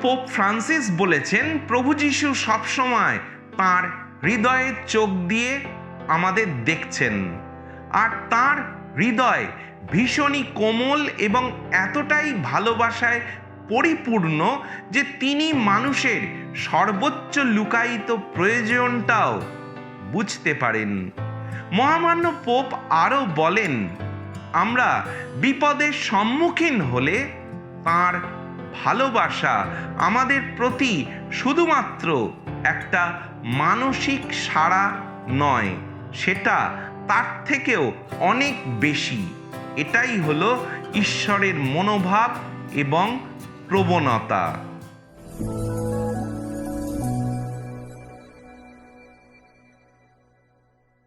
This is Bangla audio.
পোপ ফ্রান্সিস বলেছেন, প্রভু যিশু সবসময় তাঁর হৃদয়ের চোখ দিয়ে আমাদের দেখছেন। আর তার হৃদয় ভীষণই কোমল এবং এতটাই ভালোবাসায় পরিপূর্ণ যে তিনি মানুষের সর্বোচ্চ লুকায়িত প্রয়োজনটাও বুঝতে পারেন। মহামান্য পোপ আরও বলেন, আমরা বিপদের সম্মুখীন হলে তার ভালোবাসা আমাদের প্রতি শুধুমাত্র একটা মানসিক সাড়া নয়, সেটা তার থেকেও অনেক বেশি। এটাই হলো ঈশ্বরের মনোভাব এবং প্রবণতা।